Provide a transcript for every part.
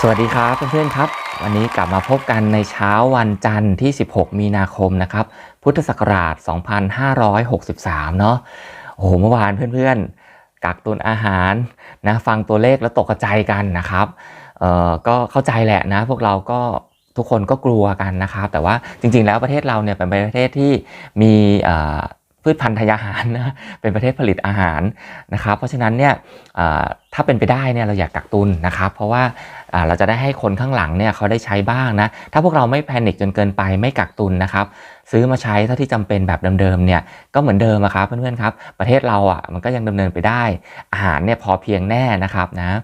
สวัสดีครับเพื่อนๆครับ วันนี้กลับมาพบกันในเช้าวันจันทร์ที่ 16 มีนาคมนะครับ พุทธศักราช 2563 เนาะโอ้โหเมื่อวานเพื่อนๆ กักตุนอาหารนะฟังตัวเลขแล้วตกใจกันนะครับเอ่อก็เข้าใจแหละนะ พวกเราก็ทุกคนก็กลัวกันนะครับ แต่ว่าจริงๆแล้วประเทศเราเนี่ยเป็นประเทศที่มีเอ่อ พืชพันธุ์ทยาหารนะเป็นประเทศผลิตอาหารนะครับ เพราะฉะนั้นเนี่ยถ้าเป็นไปได้เนี่ยเราอยากกักตุนนะครับ เพราะว่าเราจะได้ให้คนข้างหลังเนี่ยเขาได้ใช้บ้างนะถ้าพวกเราไม่แพนิคจนเกินไปไม่กักตุนนะครับ ซื้อมาใช้เท่าที่จำเป็นแบบเดิมๆเนี่ยก็เหมือนเดิมครับเพื่อนๆครับ ประเทศเราอะมันก็ยังดำเนินไปได้ อาหารเนี่ยพอเพียงแน่นะครับนะ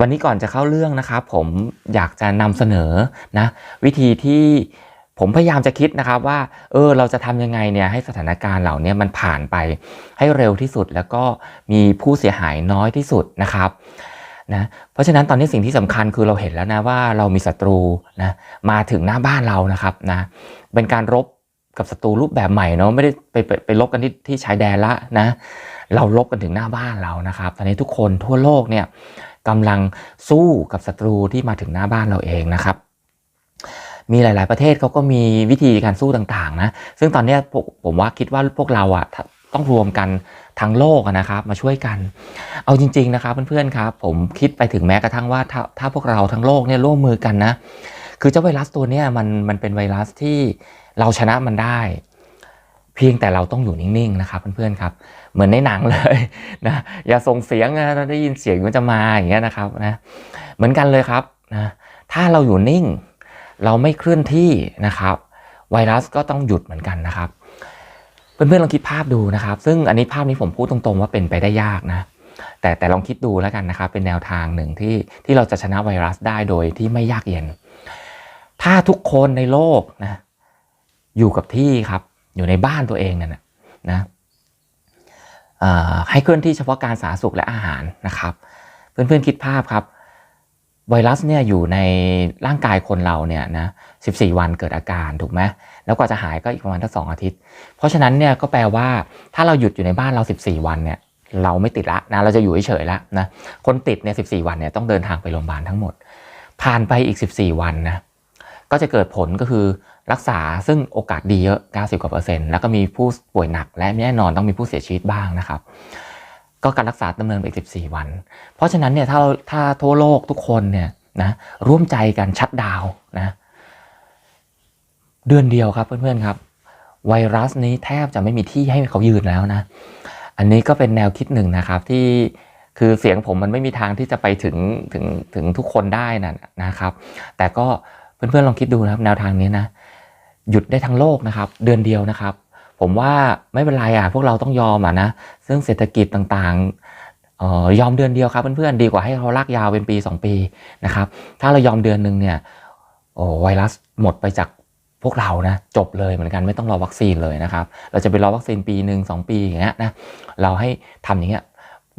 วันนี้ก่อนจะเข้าเรื่องนะครับผมอยากจะนำเสนอนะวิธีที่ ผมพยายามจะคิดนะครับว่า เออ เราจะทำยังไงเนี่ยให้สถานการณ์เหล่านี้มันผ่านไปให้เร็วที่สุด แล้วก็มีผู้เสียหายน้อยที่สุดนะครับนะเพราะฉะนั้นตอนนี้สิ่งที่สำคัญคือเราเห็นแล้วนะว่าเรามีศัตรูนะมาถึงหน้าบ้านเรานะครับนะเป็นการรบกับศัตรูรูปแบบใหม่เนาะไม่ได้ไปไปไปรบกันที่ที่ชายแดนละนะเรารบกันถึงหน้าบ้านเรานะครับ ตอนนี้ทุกคนทั่วโลกเนี่ยกำลังสู้กับศัตรูที่มาถึงหน้าบ้านเราเองนะครับ มีหลาย ๆ ประเทศเขาก็มีวิธีการสู้ต่างๆนะซึ่งตอนนี้ผมว่าคิดว่าพวกเราอะต้องรวมกันทั้งโลกนะครับมาช่วยกัน เอาจริง ๆ นะครับเพื่อน ๆ ครับ ผมคิดไปถึงแม้กระทั่งว่าถ้าถ้าพวกเราทั้งโลกเนี่ยร่วมมือกันนะคือเจ้าไวรัสตัวเนี้ยมันมันเป็นไวรัสที่เราชนะมันได้ เพียงแต่เราต้องอยู่นิ่ง ๆ นะครับเพื่อน ๆ ครับ เหมือนในหนังเลยนะอย่าส่งเสียงนะได้ยินเสียงมันจะมาอย่างเงี้ยนะครับนะเหมือนกันเลยครับนะถ้าเราอยู่นิ่ง เราไม่เคลื่อนที่นะครับ ไวรัสก็ต้องหยุดเหมือนกันนะครับ เพื่อนๆลองคิดภาพดูนะครับ ซึ่งอันนี้ภาพนี้ผมพูดตรงๆว่าเป็นไปได้ยากนะแต่แต่ลองคิดดูแล้วกันนะครับ เป็นแนวทางหนึ่งที่ที่เราจะชนะไวรัสได้โดยที่ไม่ยากเย็น ถ้าทุกคนในโลกนะอยู่กับที่ครับอยู่ในบ้านตัวเองนั่นนะนะให้เคลื่อนที่เฉพาะการสาธารณสุขและอาหารนะครับ เพื่อนๆคิดภาพครับ ไวรัสเนี่ยอยู่ในร่างกายคนเราเนี่ยนะ14 วันเกิดอาการถูกไหมแล้วกว่าจะหายก็อีกประมาณทั้งสองอาทิตย์ เพราะฉะนั้นเนี่ยก็แปลว่าถ้าเราหยุดอยู่ในบ้านเรา 14 วันเนี่ยเราไม่ติดละนะเราจะอยู่เฉยๆแล้วนะคนติดเนี่ย14วันเนี่ยต้องเดินทางไปโรงพยาบาลทั้งหมด ผ่านไปอีก 14 วันนะก็จะเกิดผลก็คือรักษาซึ่งโอกาสดีเยอะ 90กว่าเปอร์เซ็นต์แล้วก็มีผู้ป่วยหนักและแน่นอนต้องมีผู้เสียชีวิตบ้างนะครับ ก็การรักษาดำเนินไปอีก 14 วัน เพราะฉะนั้นเนี่ยถ้าถ้าทั่วโลกทุกคนเนี่ยนะร่วมใจกันชัดดาวน์นะเดือนเดียวครับเพื่อนๆครับ ไวรัสนี้แทบจะไม่มีที่ให้เขายืนแล้วนะ อันนี้ก็เป็นแนวคิดหนึ่งนะครับที่คือเสียงผมมันไม่มีทางที่จะไปถึงถึงถึงทุกคนได้นะนะครับ แต่ก็เพื่อนๆลองคิดดูนะครับแนวทางนี้นะหยุดได้ทั้งโลกนะครับ เดือนเดียวนะครับ ผมว่าไม่เป็นไรอะพวกเราต้องยอมอะนะ ซึ่งเศรษฐกิจต่างๆยอมเดือนเดียวครับเพื่อนๆดีกว่าให้เขาลากยาวเป็นปี 2 ปีนะครับถ้าเรายอมเดือนหนึ่งเนี่ยโอ้ไวรัสหมดไปจากพวกเรานะจบเลยเหมือนกันไม่ต้องรอวัคซีนเลยนะครับ เราจะไปรอวัคซีนปีหนึ่งสองปีอย่างเงี้ยนะเราให้ทำอย่างเงี้ย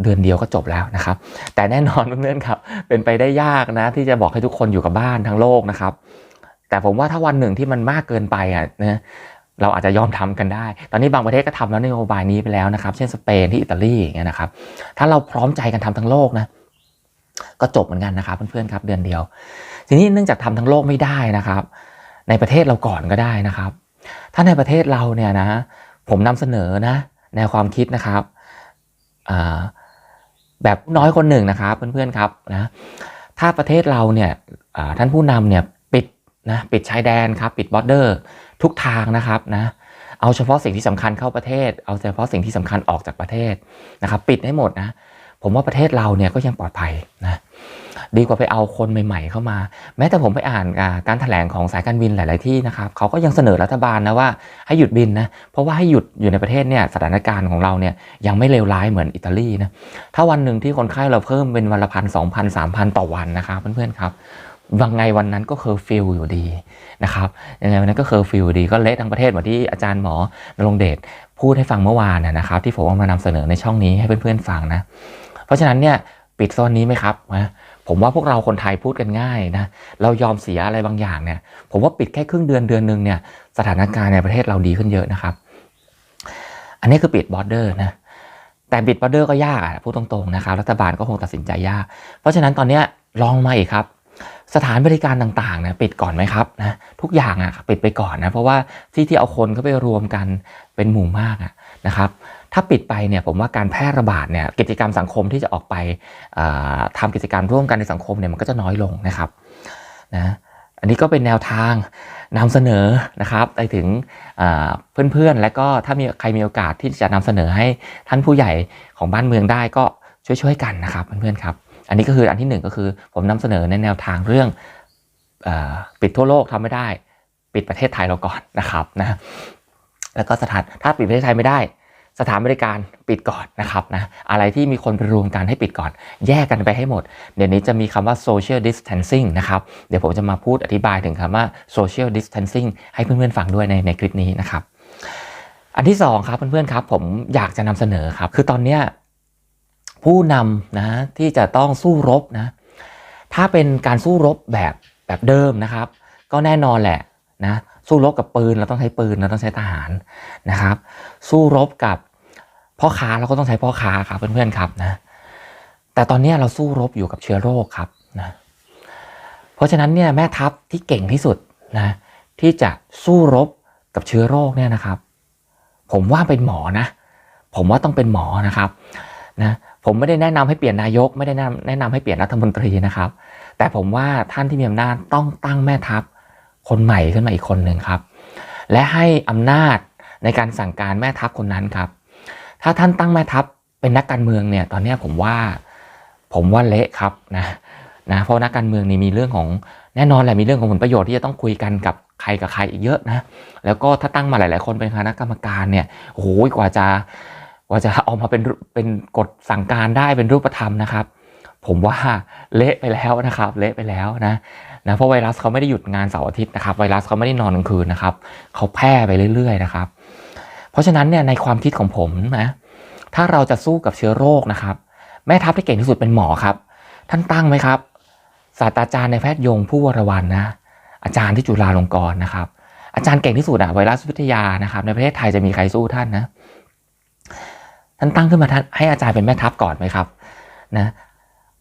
เดือนเดียวก็จบแล้วนะครับ แต่แน่นอนเพื่อนๆครับ เป็นไปได้ยากนะ ที่จะบอกให้ทุกคนอยู่กับบ้านทั้งโลกนะครับ แต่ผมว่าถ้าวันหนึ่งที่มันมากเกินไปอะนะ เราอาจจะยอมทำกันได้ ตอนนี้บางประเทศก็ทำแล้วนโยบายนี้ไปแล้วนะครับ เช่นสเปนที่อิตาลีอย่างเงี้ยนะครับ ถ้าเราพร้อมใจกันทำทั้งโลกนะ ก็จบเหมือนกันนะครับเพื่อนๆครับเดือนเดียว ทีนี้เนื่องจากทำทั้งโลกไม่ได้นะครับ ในประเทศเราก่อนก็ได้นะครับ ถ้าในประเทศเราเนี่ยนะ ผมนำเสนอนะแนวความคิดนะครับแบบน้อยคนหนึ่งนะครับเพื่อนๆครับนะถ้าประเทศเราเนี่ยท่านผู้นำเนี่ยปิดนะปิดชายแดนครับปิดบอร์เดอร์ ทุกทางนะครับนะเอาเฉพาะสิ่งที่สำคัญเข้าประเทศ เอาเฉพาะสิ่งที่สำคัญออกจากประเทศนะครับ ปิดให้หมดนะผมว่าประเทศเราเนี่ยก็ยังปลอดภัยนะดีกว่าไปเอาคนใหม่ ๆ เข้ามา แม้แต่ผมไปอ่านการแถลงของสายการบินหลาย ๆ ที่นะครับเขาก็ยังเสนอรัฐบาลนะว่าให้หยุดบินนะเพราะว่าให้หยุดอยู่ในประเทศเนี่ยสถานการณ์ของเราเนี่ยยังไม่เลวร้ายเหมือนอิตาลีนะถ้าวันหนึ่งที่คนไข้เราเพิ่มเป็นวันละพันสองพันสามพันต่อวันนะครับเพื่อนๆครับ วันไงวันนั้นก็เคอร์ฟิวอยู่ดีนะครับยังไงวันนั้นก็เคอร์ฟิวอยู่ดีก็เละทั้งประเทศเหมือนที่อาจารย์หมอนรงเดชพูดให้ฟังเมื่อวานนะครับ ที่ผมเอามานำเสนอในช่องนี้ให้เพื่อนๆฟังนะ เพราะฉะนั้นเนี่ยปิดโซนนี้ไหมครับนะผมว่าพวกเราคนไทยพูดกันง่ายนะเรายอมเสียอะไรบางอย่างเนี่ย ผมว่าปิดแค่ครึ่งเดือนเดือนหนึ่งเนี่ยสถานการณ์ในประเทศเราดีขึ้นเยอะนะครับ อันนี้คือปิดบอร์เดอร์นะแต่ปิดบอร์เดอร์ก็ยากอะพูดตรงๆนะครับรัฐบาลก็คงตัดสินใจยาก เพราะฉะนั้นตอนนี้ลองมาอีกครับ สถานบริการต่างๆเนี่ยปิดก่อนไหมครับนะทุกอย่างอะปิดไปก่อนนะเพราะว่าที่ที่เอาคนเข้าไปรวมกันเป็นหมู่มากะนะครับ ถ้าปิดไปเนี่ยผมว่าการแพร่ระบาดเนี่ยกิจกรรมสังคมที่จะออกไปอ่าทำกิจกรรมร่วมกันในสังคมเนี่ยมันก็จะน้อยลงนะครับนะอันนี้ก็เป็นแนวทางนำเสนอนะครับไปถึงเพื่อนๆ และก็ถ้ามีใครมีโอกาสที่จะนำเสนอให้ท่านผู้ใหญ่ของบ้านเมืองได้ก็ช่วยๆกันนะครับเพื่อนๆครับ อันนี้ก็คืออันที่หนึ่งก็คือผมนำเสนอในแนวทางเรื่องอปิดทั่วโลกทำไม่ได้ ปิดประเทศไทยเราก่อนนะครับนะแล้วก็สถานถ้าปิดประเทศไทยไม่ได้ สถานบริการปิดก่อนนะครับนะอะไรที่มีคนไปรวมกันให้ปิดก่อน แยกกันไปให้หมด เดี๋ยวนี้จะมีคำว่า social distancing นะครับเดี๋ยวผมจะมาพูดอธิบายถึงคำว่า social distancing ให้เพื่อนๆฟังด้วยในในคลิปนี้นะครับอันที่สองครับเพื่อนๆครับผมอยากจะนำเสนอครับ คือตอนเนี้ย ผู้นำนะที่จะต้องสู้รบนะถ้าเป็นการสู้รบแบบแบบเดิมนะครับ ก็แน่นอนแหละนะสู้รบกับปืนเราต้องใช้ปืนเราต้องใช้ทหารนะครับ สู้รบกับพ่อค้าเราก็ต้องใช้พ่อค้าครับเพื่อนๆครับนะแต่ตอนนี้เราสู้รบอยู่กับเชื้อโรคครับนะเพราะฉะนั้นเนี่ยแม่ทัพที่เก่งที่สุดนะที่จะสู้รบกับเชื้อโรคเนี่ยนะครับ ผมว่าเป็นหมอนะ ผมว่าต้องเป็นหมอนะครับนะ ผมไม่ได้แนะนำให้เปลี่ยนนายก ไม่ได้แนะแนะนำให้เปลี่ยนรัฐมนตรีนะครับ แต่ผมว่าท่านที่มีอำนาจต้องตั้งแม่ทัพคนใหม่ขึ้นมาอีกคนหนึ่งครับ และให้อำนาจในการสั่งการแม่ทัพคนนั้นครับ ถ้าท่านตั้งแม่ทัพเป็นนักการเมืองเนี่ยตอนนี้ผมว่าผมว่าเละครับนะนะเพราะนักการเมืองนี่มีเรื่องของแน่นอนแหละมีเรื่องของผลประโยชน์ที่จะต้องคุยกันกับใครกับใครอีกเยอะนะแล้วก็ถ้าตั้งมาหลาย ๆ คนเป็นคณะกรรมการเนี่ยโอ้โหกว่าจะ ว่าจะออกมาเป็นเป็นกฎสั่งการได้เป็นรูปธรรมนะครับ ผมว่าเละไปแล้วนะครับ เละไปแล้วนะนะเพราะไวรัสเขาไม่ได้หยุดงานเสาร์อาทิตย์นะครับ ไวรัสเขาไม่ได้นอนกลางคืนนะครับเขาแพร่ไปเรื่อย ๆ นะครับ เพราะฉะนั้นเนี่ยในความคิดของผมนะถ้าเราจะสู้กับเชื้อโรคนะครับ แม่ทัพที่เก่งที่สุดเป็นหมอครับ ท่านตั้งไหมครับศาสตราจารย์ในแพทย์ยงผู้วรวันนะอาจารย์ที่จุฬาลงกรณ์นะครับ อาจารย์เก่งที่สุดอะไวรัสวิทยานะครับ ในประเทศไทยจะมีใครสู้ท่านนะ ท่านตั้งขึ้นมาท่านให้อาจารย์เป็นแม่ทัพก่อนไหมครับนะ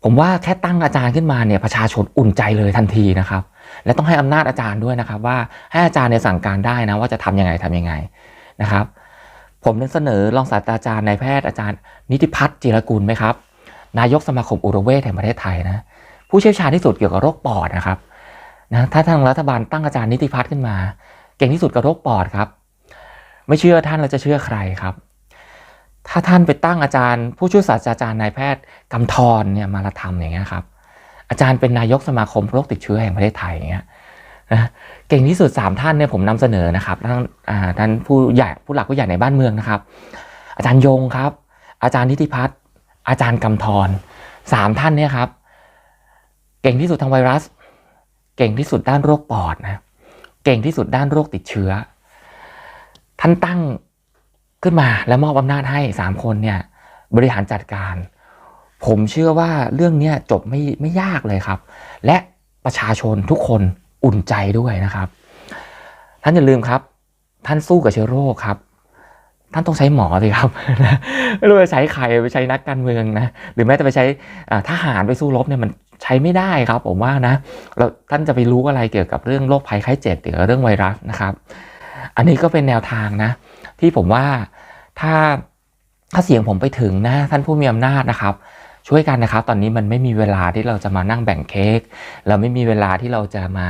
ผมว่าแค่ตั้งอาจารย์ขึ้นมาเนี่ยประชาชนอุ่นใจเลยทันทีนะครับ และต้องให้อำนาจอาจารย์ด้วยนะครับ ว่าให้อาจารย์เนี่ยสั่งการได้นะว่าจะทำยังไงทำยังไงนะครับ ผมเสนอรองศาสตราจารย์นายแพทย์อาจารย์ นิติพัฒน์จิรกุลไหมครับ นายกสมาคมอุรเวชแห่งประเทศไทยนะผู้เชี่ยวชาญที่สุดเกี่ยวกับโรคปอดนะครับนะถ้าทางรัฐบาลตั้งอาจารย์นิติพัฒน์ขึ้นมา เก่งที่สุดกับโรคปอดครับ ไม่เชื่อท่านเราจะเชื่อใครครับ ถ้าท่านไปตั้งอาจารย์ ผู้ช่วยศาสตราจารย์นายแพทย์กำธรเนี่ยมาละทำอย่างเงี้ยครับ อาจารย์เป็นนายกสมาคมโรคติดเชื้อแห่งประเทศไทยอย่างเงี้ยนะเก่งที่สุด 3 ท่านเนี่ยผมนำเสนอนะครับท่านท่านผู้ใหญ่ผู้หลักผู้ใหญ่ในบ้านเมืองนะครับ อาจารย์ยงครับ อาจารย์นิติพัฒน์อาจารย์กำธรสามท่านเนี่ยครับ เก่งที่สุดทางไวรัส เก่งที่สุดด้านโรคปอดนะเก่งที่สุดด้านโรคติดเชื้อ ท่านตั้ง ขึ้นมาและมอบอำนาจให้สามคนเนี่ยบริหารจัดการ ผมเชื่อว่าเรื่องนี้จบไม่ไม่ยากเลยครับ และประชาชนทุกคนอุ่นใจด้วยนะครับ ท่านอย่าลืมครับ ท่านสู้กับเชื้อโรคครับ ท่านต้องใช้หมอสิครับไม่รู้จะใช้ใครไปใช้นักการเมืองนะหรือแม้แต่ไปใช้ทหารไปสู้รบเนี่ยมันใช้ไม่ได้ครับ ผมว่านะแล้วท่านจะไปรู้อะไรเกี่ยวกับเรื่องโรคภัยไข้เจ็บเกี่ยวกับเรื่องไวรัสนะครับ อันนี้ก็เป็นแนวทางนะ ที่ผมว่าถ้าถ้าเสียงผมไปถึงนะท่านผู้มีอำนาจนะครับ ช่วยกันนะครับ ตอนนี้มันไม่มีเวลาที่เราจะมานั่งแบ่งเค้กเราไม่มีเวลาที่เราจะมา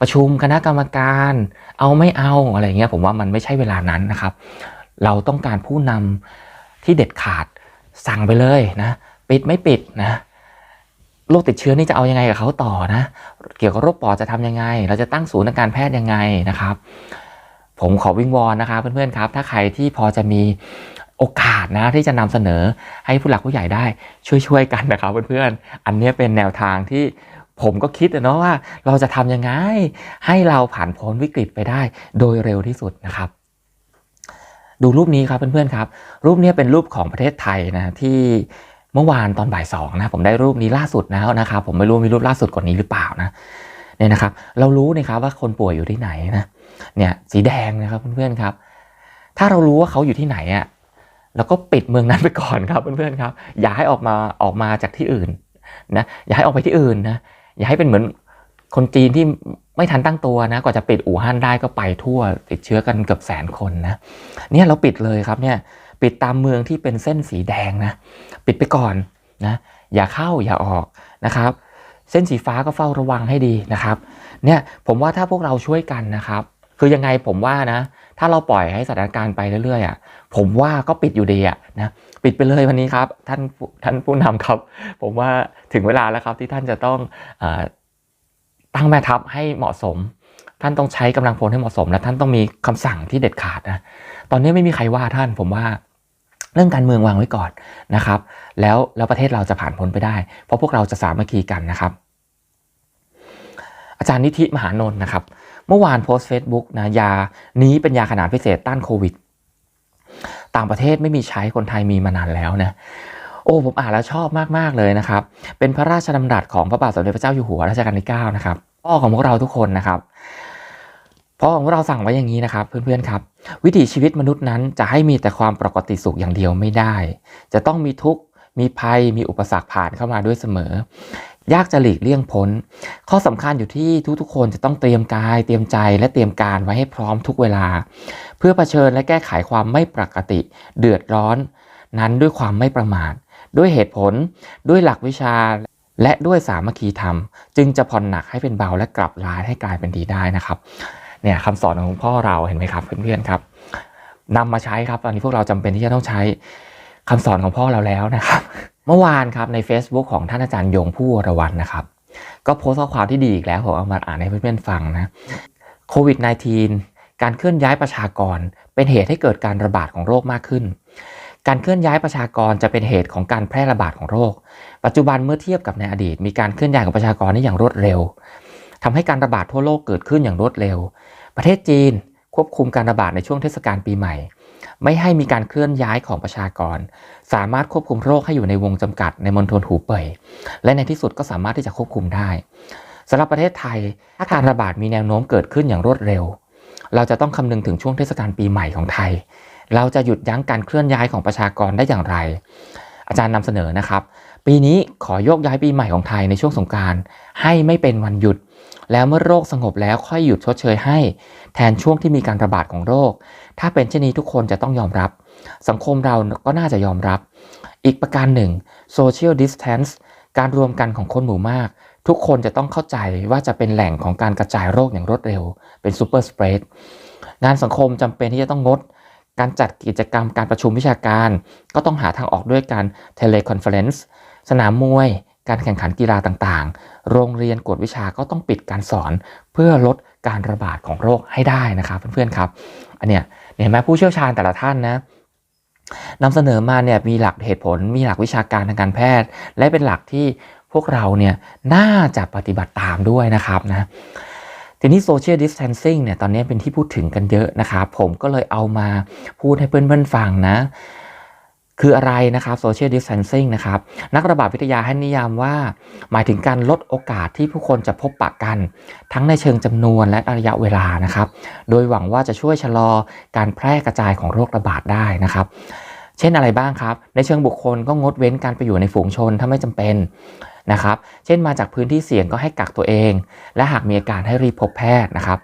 ประชุมคณะกรรมการ เอาไม่เอาอะไรเงี้ยผมว่ามันไม่ใช่เวลานั้นนะครับ เราต้องการผู้นำที่เด็ดขาดสั่งไปเลยนะปิดไม่ปิดนะโรคติดเชื้อนี่จะเอายังไงกับเขาต่อนะ เกี่ยวกับโรคปอดจะทำยังไง เราจะตั้งศูนย์ทางการแพทย์ยังไงนะครับ ผมขอวิงวอนนะครับเพื่อนๆครับ ถ้าใครที่พอจะมีโอกาสนะที่จะนำเสนอให้ผู้หลักผู้ใหญ่ได้ช่วยๆกันนะครับเพื่อนๆ อันนี้เป็นแนวทางที่ผมก็คิดนะเนาะว่าเราจะทำยังไง ให้เราผ่านพ้นวิกฤตไปได้โดยเร็วที่สุดนะครับ ดูรูปนี้ครับเพื่อนๆครับ รูปนี้เป็นรูปของประเทศไทยนะที่เมื่อวานตอนบ่ายสองนะผมได้รูปนี้ล่าสุดแล้วนะครับ ผมไม่รู้มีรูปล่าสุดกว่านี้หรือเปล่านะเนี่ยนะครับ เรารู้นะครับว่าคนป่วยอยู่ที่ไหนนะเนี่ยสีแดงนะครับเพื่อนๆครับ ถ้าเรารู้ว่าเขาอยู่ที่ไหนอะเราก็ปิดเมืองนั้นไปก่อนครับเพื่อนๆครับ อย่าให้ออกมาออกมาจากที่อื่นนะอย่าให้ออกไปที่อื่นนะอย่าให้เป็นเหมือนคนจีนที่ไม่ทันตั้งตัวนะกว่าจะปิดอู่ฮั่นได้ก็ไปทั่วติดเชื้อกันเกือบแสนคนนะเนี่ยเราปิดเลยครับเนี่ยปิดตามเมืองที่เป็นเส้นสีแดงนะปิดไปก่อนนะอย่าเข้าอย่าออกนะครับ เส้นสีฟ้าก็เฝ้าระวังให้ดีนะครับเนี่ยผมว่าถ้าพวกเราช่วยกันนะครับ คือยังไงผมว่านะ ถ้าเราปล่อยให้สถานการณ์ไปเรื่อยๆอะผมว่าก็ปิดอยู่ดีอะนะปิดไปเลยวันนี้ครับ ท่านท่านผู้นำครับ ผมว่าถึงเวลาแล้วครับที่ท่านจะต้องอตั้งแม่ทัพให้เหมาะสม ท่านต้องใช้กำลังพลให้เหมาะสม และท่านต้องมีคำสั่งที่เด็ดขาดนะตอนนี้ไม่มีใครว่าท่านผมว่าเรื่องการเมืองวางไว้ก่อนนะครับ แล้วแล้วประเทศเราจะผ่านพ้นไปได้ เพราะพวกเราจะสามัคคีกันนะครับ อาจารย์นิธิมหานนท์นะครับ เมื่อวานโพสต์เฟซบุ๊กนะยานี้เป็นยาขนาดพิเศษต้านโควิด ต่างประเทศไม่มีใช้คนไทยมีมานานแล้วนะโอ้ผมอ่านแล้วชอบมากๆเลยนะครับ เป็นพระราชดำรัสของพระบาทสมเด็จพระเจ้าอยู่หัวรัชกาลที่9นะครับพ่อของพวกเราทุกคนนะครับพ่อของพวกเราสั่งไว้อย่างนี้นะครับ เพื่อนๆครับ วิถีชีวิตมนุษย์นั้นจะให้มีแต่ความปกติสุขอย่างเดียวไม่ได้ จะต้องมีทุกข์มีภัยมีอุปสรรคผ่านเข้ามาด้วยเสมอ ยากจะหลีกเลี่ยงพ้น ข้อสำคัญอยู่ที่ทุกๆ คนจะต้องเตรียมกาย เตรียมใจและเตรียมการไว้ให้พร้อมทุกเวลา เพื่อเผชิญและแก้ไขความไม่ปกติ เดือดร้อน นั้นด้วยความไม่ประมาทด้วยเหตุผล ด้วยหลักวิชาและด้วยสามัคคีธรรม จึงจะผ่อนหนักให้เป็นเบาและกลับร้ายให้กลายเป็นดีได้นะครับเนี่ยคำสอนของพ่อเราเห็นไหมครับเพื่อนๆครับนำมาใช้ครับตอนนี้พวกเราจำเป็นที่จะต้องใช้คำสอนของพ่อเราแล้วนะครับ เมื่อวานครับใน Facebook ของท่านอาจารย์ยงผู้วรวันนะครับ ก็โพสต์ข้อความที่ดีอีกแล้วผมเอามาอ่านให้เพื่อนๆฟังนะโควิด -19 การเคลื่อนย้ายประชากร เป็นเหตุให้เกิดการระบาดของโรคมากขึ้น การเคลื่อนย้ายประชากรจะเป็นเหตุของการแพร่ระบาดของโรค ปัจจุบันเมื่อเทียบกับในอดีต มีการเคลื่อนย้ายของประชากรนี่อย่างรวดเร็วทำให้การระบาดทั่วโลกเกิดขึ้นอย่างรวดเร็ว ประเทศจีนควบคุมการระบาดในช่วงเทศกาลปีใหม่ ไม่ให้มีการเคลื่อนย้ายของประชากร สามารถควบคุมโรคให้อยู่ในวงจำกัดในมณฑลหูเป่ย และในที่สุดก็สามารถที่จะควบคุมได้สำหรับประเทศไทยถ้าการระบาดมีแนวโน้มเกิดขึ้นอย่างรวดเร็ว เราจะต้องคำนึงถึงช่วงเทศกาลปีใหม่ของไทย เราจะหยุดยั้งการเคลื่อนย้ายของประชากรได้อย่างไร อาจารย์นำเสนอนะครับ ปีนี้ขอยกย้ายปีใหม่ของไทยในช่วงสงการให้ไม่เป็นวันหยุด แล้วเมื่อโรคสงบแล้วค่อยหยุดชดเชยให้ แทนช่วงที่มีการระบาดของโรค ถ้าเป็นเช่นนี้ทุกคนจะต้องยอมรับ สังคมเราก็น่าจะยอมรับ อีกประการหนึ่ง social distance การรวมกันของคนหมู่มาก ทุกคนจะต้องเข้าใจว่าจะเป็นแหล่งของการกระจายโรคอย่างรวดเร็ว เป็น super spread งานสังคมจำเป็นที่จะต้องงด การจัดกิจกรรมการประชุมวิชาการ ก็ต้องหาทางออกด้วยการ teleconference สนามมวย การแข่งขันกีฬาต่างๆ โรงเรียนกวดวิชาก็ต้องปิดการสอนเพื่อลดการระบาดของโรคให้ได้นะครับเพื่อนๆครับอันเนี้ยเห็นไหมผู้เชี่ยวชาญแต่ละท่านนะนำเสนอมาเนี่ยมีหลักเหตุผลมีหลักวิชาการทางการแพทย์ และเป็นหลักที่พวกเราเนี่ยน่าจะปฏิบัติตามด้วยนะครับนะทีนี้โซเชียลดิส a ทนซิ่งเนี่ยตอนนี้เป็นที่พูดถึงกันเยอะนะครับผมก็เลยเอามาพูดให้เพื่อนๆฟังนะ คืออะไรนะครับโซเชียลดิส a ทนซิ่งนะครับ นักระบาดวิทยาให้นิยามว่า หมายถึงการลดโอกาสที่ผู้คนจะพบปะกัน ทั้งในเชิงจำนวนและระยะเวลานะครับ โดยหวังว่าจะช่วยชะลอการแพร่กระจายของโรคระบาดได้นะครับ เช่นอะไรบ้างครับ ในเชิงบุคคลก็งดเว้นการไปอยู่ในฝูงชนถ้าไม่จำเป็นนะครับ เช่นมาจากพื้นที่เสี่ยงก็ให้กักตัวเอง และหากมีอาการให้รีบพบแพทย์นะครับ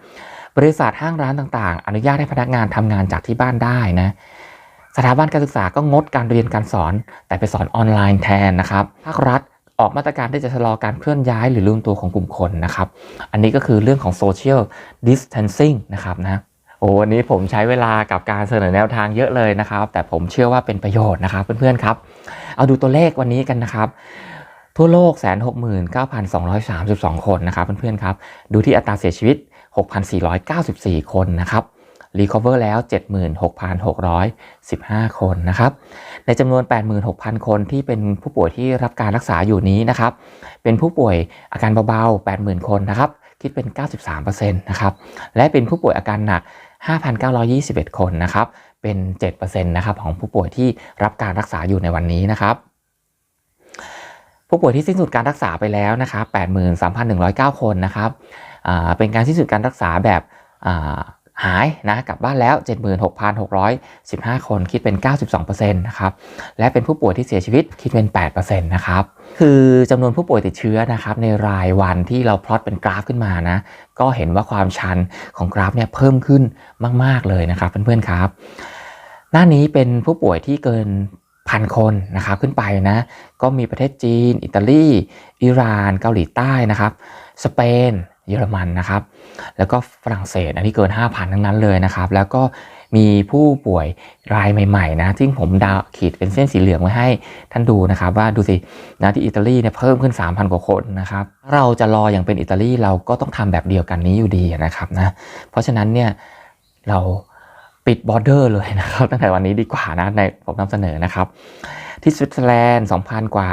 บริษัทห้างร้านต่างๆ อนุญาตให้พนักงานทำงานจากที่บ้านได้นะ สถาบันการศึกษาก็งดการเรียนการสอน แต่ไปสอนออนไลน์แทนนะครับภาครัฐออกมาตรการที่จะชะลอการเคลื่อนย้ายหรือรวมตัวของกลุ่มคนนะครับ อันนี้ก็คือเรื่องของ social distancing นะครับนะโอ้วันนี้ผมใช้เวลากับการเสนอแนวทางเยอะเลยนะครับ แต่ผมเชื่อว่าเป็นประโยชน์นะครับเพื่อนๆครับ เอาดูตัวเลขวันนี้กันนะครับ ทั่วโลก169,232คนนะครับเพื่อนๆครับ ดูที่อัตราเสียชีวิต 6,494 คนนะครับ รีคอเวอร์แล้ว 76,615 คนนะครับ ในจำนวน 86,000 คนที่เป็นผู้ป่วยที่รับการรักษาอยู่นี้นะครับ เป็นผู้ป่วยอาการเบาๆ 80,000 คนนะครับ คิดเป็น 93%นะครับ และเป็นผู้ป่วยอาการหนัก 5,921 คนนะครับ เป็น 7%นะครับของผู้ป่วยที่รับการรักษาอยู่ในวันนี้นะครับผู้ป่วยที่สิ้นสุดการรักษาไปแล้วนะครับ 83,109 คนนะครับ เป็นการสิ้นสุดการรักษาแบบ หายนะกลับบ้านแล้ว 76,615 คนคิดเป็น 92%นะครับและเป็นผู้ป่วยที่เสียชีวิตคิดเป็น 8%นะครับคือจำนวนผู้ป่วยติดเชื้อนะครับในรายวันที่เราพลอตเป็นกราฟขึ้นมานะก็เห็นว่าความชันของกราฟเนี่ยเพิ่มขึ้นมาก ๆ เลยนะครับเพื่อนๆครับ หน้านี้เป็นผู้ป่วยที่เกินพันคนนะครับขึ้นไปนะก็มีประเทศจีน อิตาลี อิหร่าน เกาหลีใต้นะครับ สเปน เยอรมันนะครับ แล้วก็ฝรั่งเศสอันนี้เกิน 5,000 ทั้งนั้นเลยนะครับ แล้วก็มีผู้ป่วยรายใหม่ๆนะซึ่งผมดาวขีดเป็นเส้นสีเหลืองไว้ให้ท่านดูนะครับ ว่าดูสินะที่อิตาลีเนี่ยเพิ่มขึ้น 3,000 กว่าคนนะครับเราจะรออย่างเป็นอิตาลีเราก็ต้องทำแบบเดียวกันนี้อยู่ดีนะครับนะเพราะฉะนั้นเนี่ยเราปิดบอร์เดอร์เลยนะครับตั้งแต่วันนี้ดีกว่านะในผมนำเสนอนะครับ ที่สวิตเซอร์แลนด์ 2,000 กว่า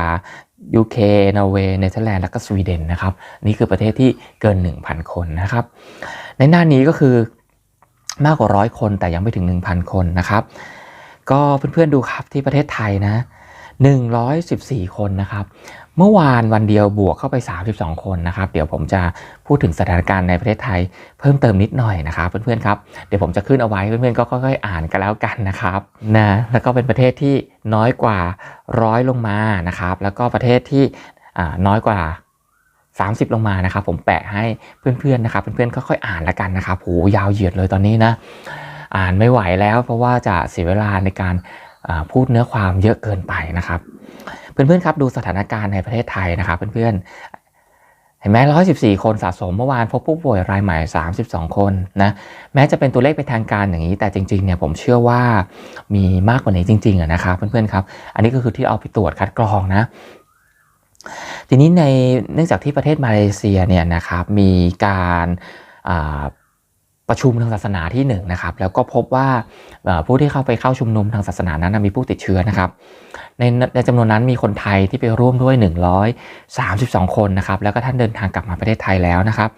UK นอร์เวย์เนเธอร์แลนด์และก็สวีเดนนะครับ นี่คือประเทศที่เกิน 1,000 คนนะครับ ในหน้านี้ก็คือมากกว่าร้อยคนแต่ยังไม่ถึง 1,000 คนนะครับ ก็เพื่อนๆดูครับที่ประเทศไทยนะ 114 คนนะครับ เมื่อวานวันเดียวบวกเข้าไป 32 คนนะครับ เดี๋ยวผมจะพูดถึงสถานการณ์ในประเทศไทยเพิ่มเติมนิดหน่อยนะครับเพื่อนๆครับ เดี๋ยวผมจะขึ้นเอาไว้เพื่อนๆก็ค่อยๆอ่านกันแล้วกันนะครับนะแล้วก็เป็นประเทศที่น้อยกว่าร้อยลงมานะครับ แล้วก็ประเทศที่น้อยกว่า 30 ลงมานะครับ ผมแปะให้เพื่อนๆนะครับ เพื่อนๆค่อยๆอ่านแล้วกันนะครับโหยาวเหยียดเลยตอนนี้นะอ่านไม่ไหวแล้วเพราะว่าจะเสียเวลาในการพูดเนื้อความเยอะเกินไปนะครับ เพื่อนๆครับดูสถานการณ์ในประเทศไทยนะครับเพื่อนๆเห็นไหม114คนสะสมเมื่อวานพบผู้ป่วยรายใหม่32คนนะแม้จะเป็นตัวเลขเป็นทางการอย่างนี้ แต่จริงๆเนี่ยผมเชื่อว่ามีมากกว่านี้จริงๆนะครับเพื่อนๆครับ อันนี้ก็คือที่เอาไปตรวจคัดกรองนะทีนี้ในเนื่องจากที่ประเทศมาเลเซียเนี่ยนะครับมีการ ประชุมทางศาสนาที่1นนะครับแล้วก็พบว่าผู้ที่เข้าไปเข้าชุมนุมทางศาสนานั้นมีผู้ติดเชื้อนะครับในในจำนวนนั้นมีคนไทยที่ไปร่วมด้วย 132 คนนะครับแล้วก็ท่านเดินทางกลับมาประเทศไทยแล้วนะครับ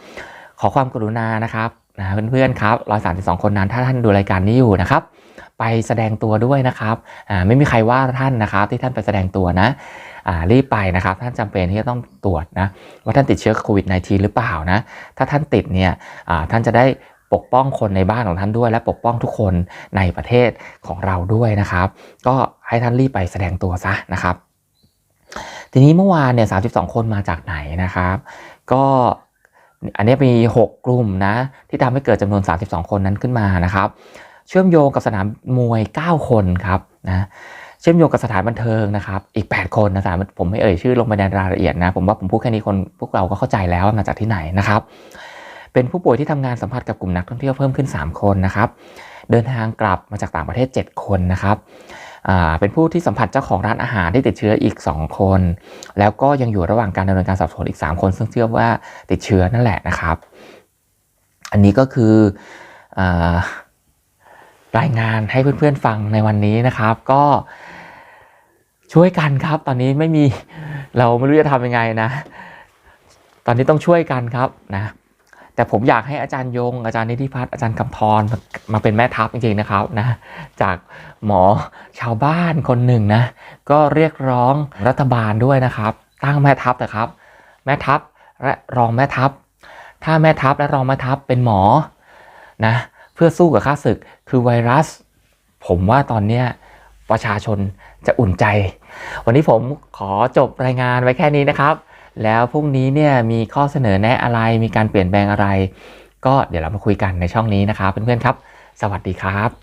ขอความกรุณานะครับนะเพื่อนๆครับ132 คนนั้นถ้าท่านดูรายการนี้อยู่นะครับ ไปแสดงตัวด้วยนะครับไม่มีใครว่าท่านนะครับที่ท่านไปแสดงตัวนะรีบไปนะครับท่านจำเป็นที่จะต้องตรวจนะว่าท่านติดเชื้อโควิด -19 หรือเปล่านะถ้าท่านติดเนี่ยท่านจะได้ ปกป้องคนในบ้านของท่านด้วย และปกป้องทุกคนในประเทศของเราด้วยนะครับ ก็ให้ท่านรีบไปแสดงตัวซะนะครับ ทีนี้เมื่อวานเนี่ย32คนมาจากไหนนะครับ ก็อันนี้มี 6 กลุ่มนะที่ทำให้เกิดจำนวน 32 คนนั้นขึ้นมานะครับ เชื่อมโยงกับสนามมวย 9 คนครับนะเชื่อมโยงกับสถานบันเทิงนะครับ อีก 8 คนนะสถานผมไม่เอ่ยชื่อลงไปในรายละเอียดนะ ผมว่าผมพูดแค่นี้คนพวกเราก็เข้าใจแล้วมาจากที่ไหนนะครับ เป็นผู้ป่วยที่ทำงานสัมผัสกับกลุ่มนักท่องเที่ยวเพิ่มขึ้น 3 คนนะครับ เดินทางกลับมาจากต่างประเทศ 7 คนนะครับเป็นผู้ที่สัมผัสเจ้าของร้านอาหารที่ติดเชื้ออีก 2 คน แล้วก็ยังอยู่ระหว่างการดำเนินการสอบสวนอีก 3 คน ซึ่งเชื่อว่าติดเชื้อนั่นแหละนะครับ อันนี้ก็คืออรายงานให้เพื่อนๆฟังในวันนี้นะครับ ก็ช่วยกันครับ ตอนนี้ไม่มีเราไม่รู้จะทำยังไงนะ ตอนนี้ต้องช่วยกันครับนะ แต่ผมอยากให้อาจารย์ยง อาจารย์นิติพัฒน์อาจารย์กำธรมาเป็นแม่ทัพจริงๆนะครับนะจากหมอชาวบ้านคนหนึ่งนะก็เรียกร้องรัฐบาลด้วยนะครับ ตั้งแม่ทัพนะครับ แม่ทัพและรองแม่ทัพ ถ้าแม่ทัพและรองแม่ทัพเป็นหมอนะเพื่อสู้กับข้าศึกคือไวรัส ผมว่าตอนนี้ประชาชนจะอุ่นใจ วันนี้ผมขอจบรายงานไว้แค่นี้นะครับ แล้วพรุ่งนี้เนี่ยมีข้อเสนอแนะอะไร มีการเปลี่ยนแปลงอะไร ก็เดี๋ยวเรามาคุยกันในช่องนี้นะครับเพื่อนๆครับ สวัสดีครับ